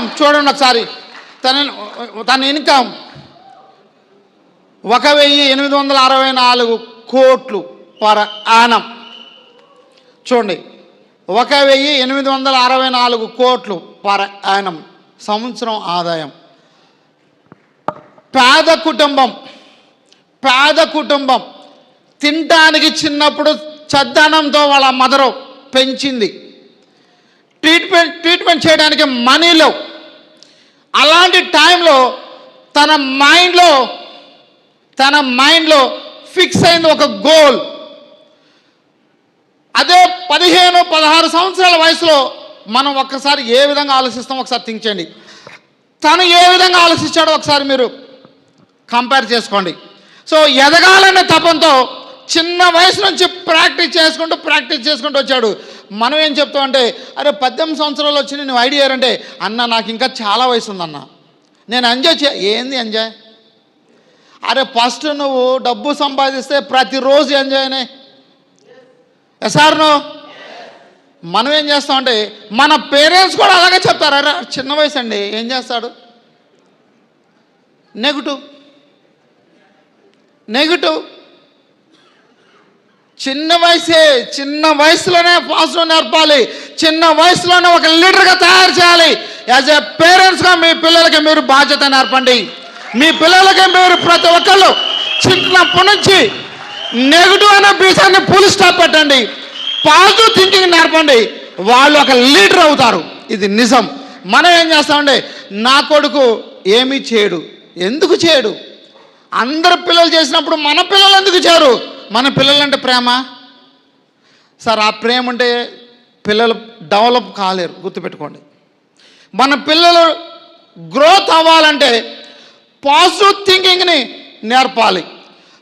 Income చూడండి ఒకసారి. తన తన ఇన్కమ్ ఒక వెయ్యి ఎనిమిది వందల అరవై నాలుగు కోట్లు పర్ ఆనం చూడండి. ఒక వెయ్యి ఎనిమిది వందల అరవై నాలుగు కోట్లు పర్ ఆనం సంవత్సరం ఆదాయం. పేద కుటుంబం పేద కుటుంబం తినడానికి చిన్నప్పుడు చద్దనంతో వాళ్ళ మదరు పెంచింది. ట్రీట్మెంట్ ట్రీట్మెంట్ చేయడానికి మనీ లేవు. అలాంటి టైంలో తన మైండ్లో తన మైండ్లో ఫిక్స్ అయింది ఒక గోల్. అదే పదిహేను పదహారు సంవత్సరాల వయసులో మనం ఒక్కసారి ఏ విధంగా ఆలోచిస్తాం ఒకసారి థింక్ చేయండి. తను ఏ విధంగా ఆలోచించాడో ఒకసారి మీరు కంపేర్ చేసుకోండి. సో ఎదగాలనే తపంతో చిన్న వయసు నుంచి ప్రాక్టీస్ చేసుకుంటూ ప్రాక్టీస్ చేసుకుంటూ వచ్చాడు. మనం ఏం చెప్తాం అంటే అరే పద్దెనిమిది సంవత్సరాలు వచ్చి నువ్వు ఐడియా అంటే అన్న నాకు ఇంకా చాలా వయసు ఉందన్న. నేను ఎంజాయ్ చే ఏంది ఎంజాయ్? అరే ఫస్ట్ నువ్వు డబ్బు సంపాదిస్తే ప్రతిరోజు ఎంజాయ్నే సార్ నువ్వు మనం ఏం చేస్తామంటే మన పేరెంట్స్ కూడా అలాగే చెప్తారు. అరే చిన్న వయసు అండి ఏం చేస్తాడు? నెగటివ్ నెగటివ్ చిన్న వయసే చిన్న వయసులోనే పాజిటివ్ నేర్పాలి. చిన్న వయసులోనే ఒక లీడర్గా తయారు చేయాలి. యాజ్ ఎ పేరెంట్స్గా మీ పిల్లలకి మీరు బాధ్యత నేర్పండి. మీ పిల్లలకి మీరు ప్రతి ఒక్కళ్ళు చిన్నప్పటి నుంచి నెగిటివ్ అనే బీజాన్ని పులి స్టాప్ పెట్టండి. పాజిటివ్ థింకింగ్ నేర్పండి. వాళ్ళు ఒక లీడర్ అవుతారు. ఇది నిజం. మనం ఏం చేస్తామండి? నా కొడుకు ఏమీ చేయడు. ఎందుకు చేయడు? అందరు పిల్లలు చేసినప్పుడు మన పిల్లలు ఎందుకు చేయరు? మన పిల్లలంటే ప్రేమ? సార్ ఆ ప్రేమ అంటే పిల్లలు డెవలప్ కాలేరు గుర్తుపెట్టుకోండి. మన పిల్లలు గ్రోత్ అవ్వాలంటే పాజిటివ్ థింకింగ్ని నేర్పాలి.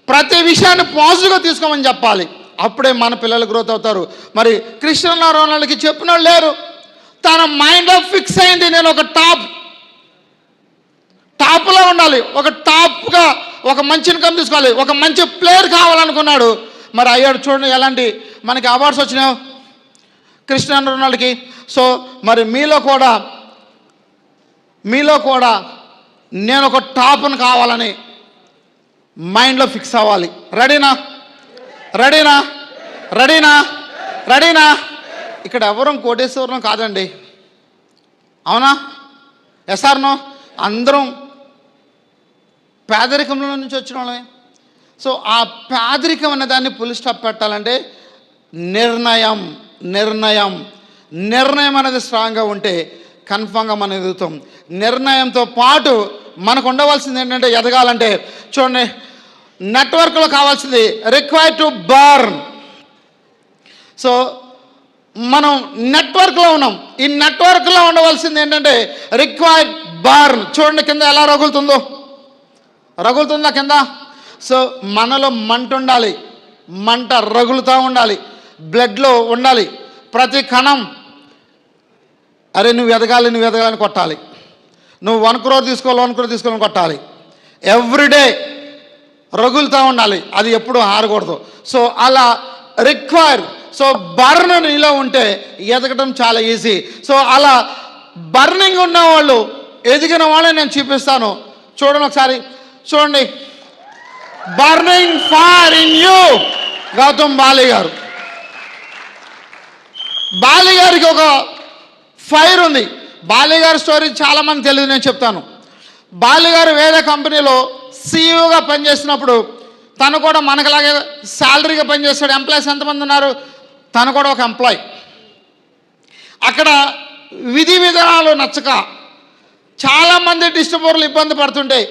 ప్రతి విషయాన్ని పాజిటివ్గా తీసుకోమని చెప్పాలి. అప్పుడే మన పిల్లలు గ్రోత్ అవుతారు. మరి కృష్ణ రోనాళ్ళకి చెప్పిన లేరు. తన మైండ్లో ఫిక్స్ అయింది నేను ఒక టాప్ టాప్లో ఉండాలి. ఒక టాప్గా ఒక మంచి ఇన్కమ్ తీసుకోవాలి. ఒక మంచి ప్లేయర్ కావాలనుకున్నాడు. మరి అయ్యాడు చూడండి ఎలాంటి మనకి అవార్డ్స్ వచ్చినావు కృష్ణ రొనాల్డ్కి. సో మరి మీలో కూడా మీలో కూడా నేను ఒక టాప్ను కావాలని మైండ్లో ఫిక్స్ అవ్వాలి. రెడీనా? రెడీనా? రెడీనా? రెడీనా? ఇక్కడ ఎవరం కోటేశ్వరం కాదండి. అవునా? ఎస్ఆర్నో? అందరం పేదరికంలో నుంచి వచ్చిన వాళ్ళమే. సో ఆ పేదరికం అనే దాన్ని పులి స్టాప్ పెట్టాలంటే నిర్ణయం నిర్ణయం. నిర్ణయం అనేది స్ట్రాంగ్గా ఉంటే కన్ఫామ్గా మనం ఎదుగుతాం. నిర్ణయంతో పాటు మనకు ఉండవలసింది ఏంటంటే ఎదగాలంటే చూడండి నెట్వర్క్లో కావాల్సింది రిక్వైర్ టు బర్న్ సో మనం నెట్వర్క్లో ఉన్నాం. ఈ నెట్వర్క్లో ఉండవలసింది ఏంటంటే రిక్వైర్ బర్న్ చూడండి కింద ఎలా రగులుతుందో. రగులుతుందా కింద? సో మనలో మంట ఉండాలి. మంట రగులుతూ ఉండాలి. బ్లడ్లో ఉండాలి. ప్రతి కణం అరే నువ్వు ఎదగాలి నువ్వు ఎదగాలని కొట్టాలి. నువ్వు వన్ క్రోర్ తీసుకోవాలి వన్ క్రోర్ తీసుకోవాలని కొట్టాలి. ఎవ్రీడే రగులుతూ ఉండాలి. అది ఎప్పుడు ఆరకూడదు. సో అలా రిక్వైర్. సో బర్న్ నీలో ఉంటే ఎదగడం చాలా ఈజీ. సో అలా బర్నింగ్ ఉన్న వాళ్ళు ఎదిగిన వాళ్ళని నేను చూపిస్తాను. చూడండి ఒకసారి. చూడండి. Burning fire in you Gautam Bali గారు. బాలి గారికి ఒక ఫైర్ ఉంది. బాలి గారి స్టోరీ చాలామంది తెలియదు నేను చెప్తాను. బాలి గారు వేరే కంపెనీలో సీఈఓగా పనిచేసినప్పుడు తను కూడా మనకులాగే శాలరీగా పనిచేస్తాడు. ఎంప్లాయీస్ ఎంతమంది ఉన్నారు? తను కూడా ఒక ఎంప్లాయ్. అక్కడ విధి విధానాలు నచ్చక చాలామంది డిస్ట్రిబ్యూటర్లు ఇబ్బంది పడుతుంటాయి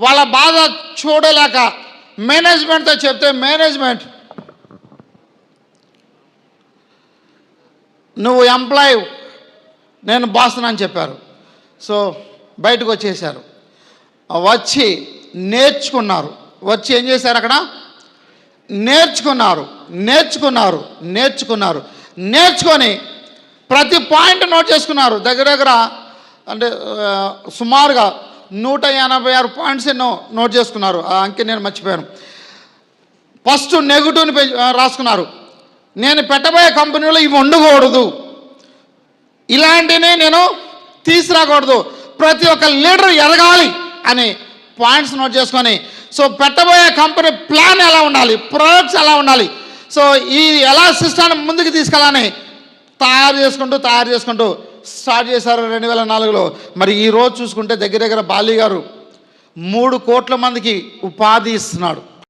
వాళ్ళ బాధ చూడలేక మేనేజ్మెంట్తో చెప్తే మేనేజ్మెంట్ నువ్వు ఎంప్లాయ్ నేను బాస్ని అని చెప్పారు. సో బయటకు వచ్చేసారు. వచ్చి నేర్చుకున్నారు. వచ్చి ఏం చేశారు అక్కడ? నేర్చుకున్నారు నేర్చుకున్నారు నేర్చుకున్నారు. నేర్చుకొని ప్రతి పాయింట్ నోట్ చేసుకున్నారు. దగ్గర దగ్గర అంటే సుమారుగా నూట ఎనభై ఆరు పాయింట్స్ ఎన్నో నోట్ చేసుకున్నారు. ఆ అంకె నేను మర్చిపోయాను. ఫస్ట్ నెగిటివ్ని రాసుకున్నారు. నేను పెట్టబోయే కంపెనీలో ఇవి ఉండకూడదు ఇలాంటినే నేను తీసుకురాకూడదు ప్రతి ఒక్క లీడర్ ఎదగాలి అని పాయింట్స్ నోట్ చేసుకొని సో పెట్టబోయే కంపెనీ ప్లాన్ ఎలా ఉండాలి? ప్రొడక్ట్స్ ఎలా ఉండాలి? సో ఈ ఎలా సిస్టాన్ని ముందుకు తీసుకెళ్ళాలని తయారు చేసుకుంటూ తయారు చేసుకుంటూ స్టార్ట్ చేశారు రెండు వేల నాలుగులో. మరి ఈరోజు చూసుకుంటే దగ్గర దగ్గర బాలీ గారు మూడు కోట్ల మందికి ఉపాధి ఇస్తున్నాడు.